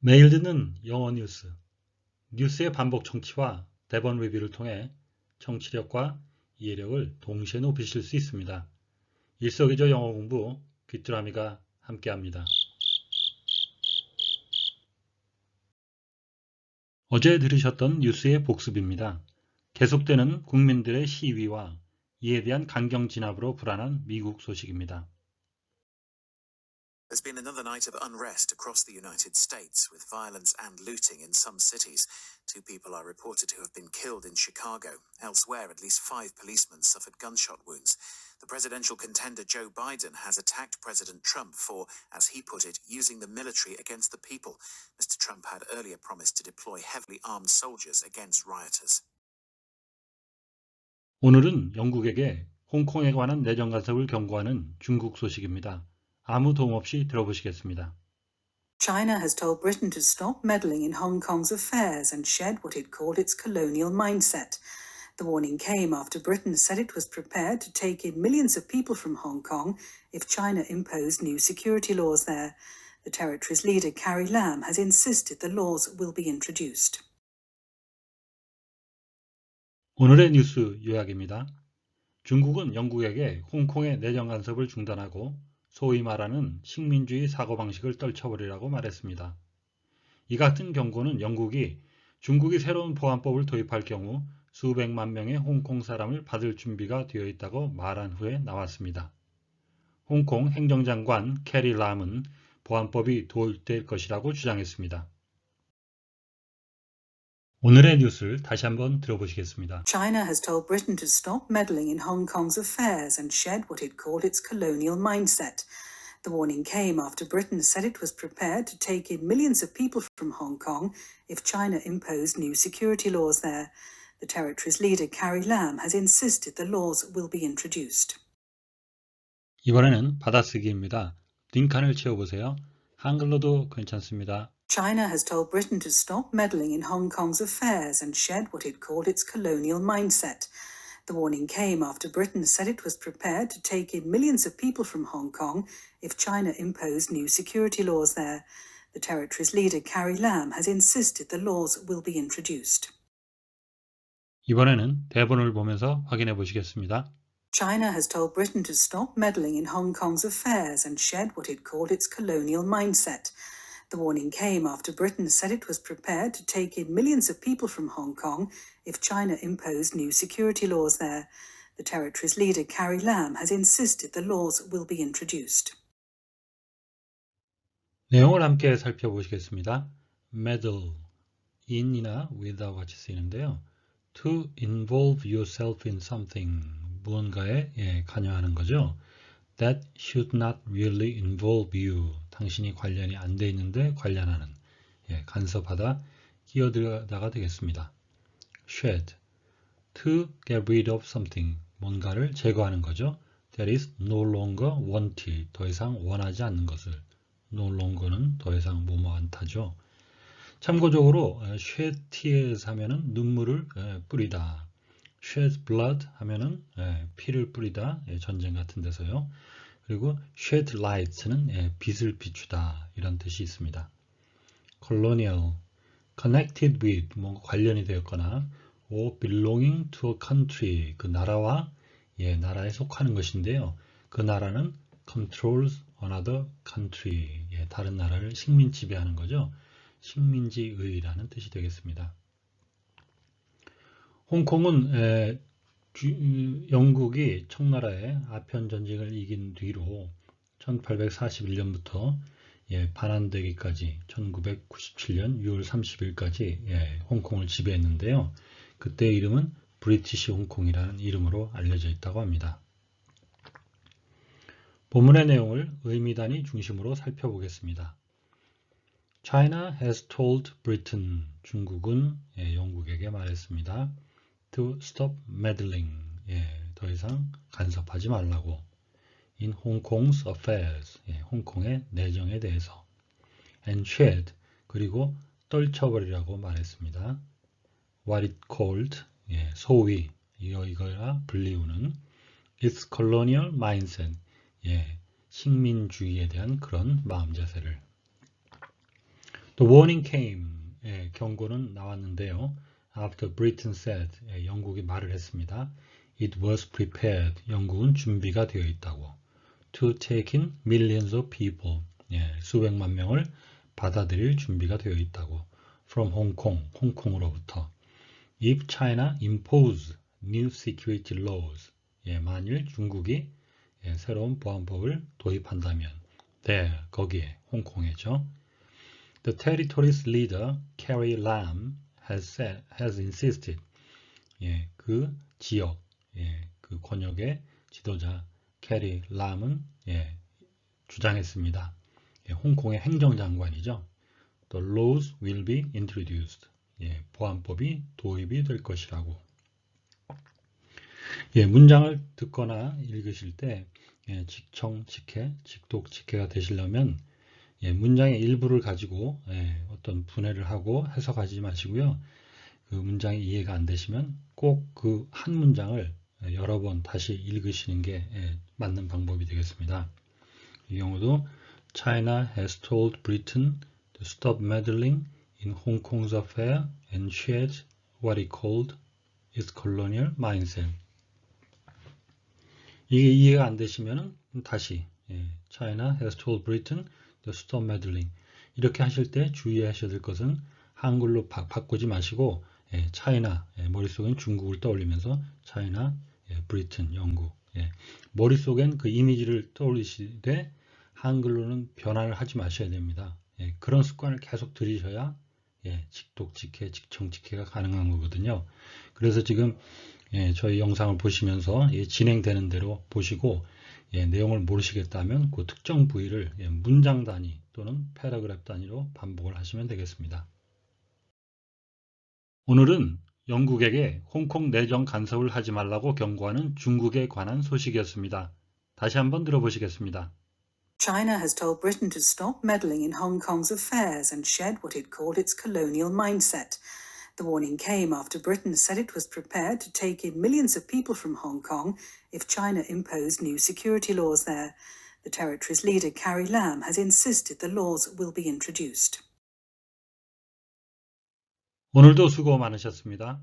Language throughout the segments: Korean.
매일 듣는 영어 뉴스, 뉴스의 반복 청취와 대본 리뷰를 통해 청취력과 이해력을 동시에 높이실 수 있습니다. 일석이조 영어 공부 귀뚜라미가 함께합니다. 어제 들으셨던 뉴스의 복습입니다. 계속되는 국민들의 시위와 이에 대한 강경 진압으로 불안한 미국 소식입니다. There's been another night of unrest across the United States, with violence and looting in some cities. Two people are reported to have been killed in Chicago. Elsewhere, at least five policemen suffered gunshot wounds. The presidential contender Joe Biden has attacked President Trump for, as he put it, using the military against the people. Mr. Trump had earlier promised to deploy heavily armed soldiers against rioters. 오늘은 영국에게 홍콩에 관한 내정 간섭을 경고하는 중국 소식입니다. 아무 도움 없이 들어보시겠습니다. China has told Britain to stop meddling in Hong Kong's affairs and shed what it called its colonial mindset. The warning came after Britain said it was prepared to take in millions of people from Hong Kong if China imposed new security laws there. The territory's leader, Carrie Lam, has insisted the laws will be introduced. 오늘의 뉴스 요약입니다. 중국은 영국에게 홍콩의 내정 간섭을 중단하고 소위 말하는 식민주의 사고방식을 떨쳐버리라고 말했습니다. 이 같은 경고는 영국이 중국이 새로운 보안법을 도입할 경우 수백만 명의 홍콩 사람을 받을 준비가 되어 있다고 말한 후에 나왔습니다. 홍콩 행정장관 캐리 람은 보안법이 도입될 것이라고 주장했습니다. 오늘의 뉴스를 다시 한번 들어보시겠습니다. China has told Britain to stop meddling in Hong Kong's affairs and shed what it called its colonial mindset. The warning came after Britain said it was prepared to take in millions of people from Hong Kong if China imposed new security laws there. The territory's leader, Carrie Lam, has insisted the laws will be introduced. 이번에는 받아쓰기입니다. 빈칸을 채워보세요. 한글로도 괜찮습니다. China has told Britain to stop meddling in Hong Kong's affairs and shed what it called its colonial mindset. The warning came after Britain said it was prepared to take in millions of people from Hong Kong if China imposed new security laws there. The territory's leader, Carrie Lam, has insisted the laws will be introduced. 이번에는 대본을 보면서 확인해 보시겠습니다. China has told Britain to stop meddling in Hong Kong's affairs and shed what it called its colonial mindset. The warning came after Britain said it was prepared to take in millions of people from Hong Kong if China imposed new security laws there. The territory's leader, Carrie Lam, has insisted the laws will be introduced. 내용을 함께 살펴보시겠습니다. meddle, in이나 with와 같이 쓰이는데요. to involve yourself in something, 무언가에 예, 관여하는 거죠. that should not really involve you, 당신이 관련이 안 돼 있는데 관련하는, 예, 간섭하다, 끼어들다가 되겠습니다. shed, to get rid of something, 뭔가를 제거하는 거죠. that is no longer wanted, 더 이상 원하지 않는 것을. no longer는 더 이상 뭐뭐 않다죠. 참고적으로 shed tears 하면은 눈물을 에, 뿌리다. shed blood 하면은 에, 피를 뿌리다. 예, 전쟁 같은 데서요. 그리고 shed light는 예, 빛을 비추다 이런 뜻이 있습니다. colonial connected with 뭔가 관련이 되었거나 or belonging to a country 그 나라와 예, 나라에 속하는 것인데요. 그 나라는 controls another country 예, 다른 나라를 식민 지배하는 거죠. 식민지의라는 뜻이 되겠습니다. 홍콩은 에, 주- 영국이 청나라의 아편 전쟁을 이긴 뒤로 1841년부터 예, 반환되기까지 1997년 6월 30일까지 예, 홍콩을 지배했는데요. 그때 이름은 브리티시 홍콩이라는 이름으로 알려져 있다고 합니다. 본문의 내용을 의미단위 중심으로 살펴보겠습니다. China has told Britain, 중국은 예, 영국에게 말했습니다. To stop meddling, 예, 더 이상 간섭하지 말라고. in Hong Kong's affairs, 예, 홍콩의 내정에 대해서. and shed, 그리고 떨쳐버리라고 말했습니다. what it called, 예, 소위, 이거, 이거라 불리우는 its colonial mindset, 예, 식민주의에 대한 그런 마음 자세를 The warning came. 예, 경고는 나왔는데요. After Britain said. 예, 영국이 말을 했습니다. It was prepared. 영국은 준비가 되어 있다고. To take in millions of people. 예, 수백만 명을 받아들일 준비가 되어 있다고. From Hong Kong. 홍콩으로부터. If China impose new security laws. 예, 만일 중국이 예, 새로운 보안법을 도입한다면. 네, 거기에 홍콩에죠. The territory's leader, Carrie Lam, has, said, has insisted. 예, 그 지역, 예, 그 권역의 지도자 캐리 람은 예, 주장했습니다. 예, 홍콩의 행정장관이죠. The laws will be introduced. 예, 보안법이 도입이 될 것이라고. 예, 문장을 듣거나 읽으실 때 예, 직청, 직해, 직독, 직해가 되시려면 예, 문장의 일부를 가지고 예, 어떤 분해를 하고 해석하지 마시고요. 그 문장이 이해가 안 되시면 꼭 그 한 문장을 예, 여러 번 다시 읽으시는 게 예, 맞는 방법이 되겠습니다. 이 경우도 China has told Britain to stop meddling in Hong Kong's affair and shed what it called its colonial mindset. 이게 이해가 안 되시면 다시 예, China has told Britain stop meddling 이렇게 하실 때 주의하셔야 될 것은 한글로 바, 꾸지 마시고 예, China 예, 머릿속엔 중국을 떠올리면서 China, 예, Britain, 영국 예, 머릿속엔 그 이미지를 떠올리시되 한글로는 변화를 하지 마셔야 됩니다. 예, 그런 습관을 계속 들이셔야 예, 직독, 직해, 직청, 직해가 가능한 거거든요. 그래서 지금 예, 저희 영상을 보시면서 예, 진행되는 대로 보시고 예, 내용을 모르시겠다면 그 특정 부위를 예, 문장 단위 또는 패러그래프 단위로 반복을 하시면 되겠습니다. 오늘은 영국에게 홍콩 내정 간섭을 하지 말라고 경고하는 중국에 관한 소식이었습니다. 다시 한번 들어보시겠습니다. China has told Britain to stop meddling in Hong Kong's affairs and shed what it called its colonial mindset. The warning came after Britain said it was prepared to take in millions of people from Hong Kong if China imposed new security laws there. The territory's leader, Carrie Lam, has insisted the laws will be introduced. 오늘도 수고 많으셨습니다.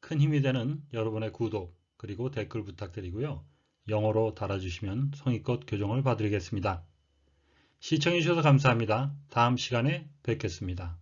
큰 힘이 되는 여러분의 구독 그리고 댓글 부탁드리고요. 영어로 달아주시면 성의껏 교정을 봐드리겠습니다. 시청해주셔서 감사합니다. 다음 시간에 뵙겠습니다.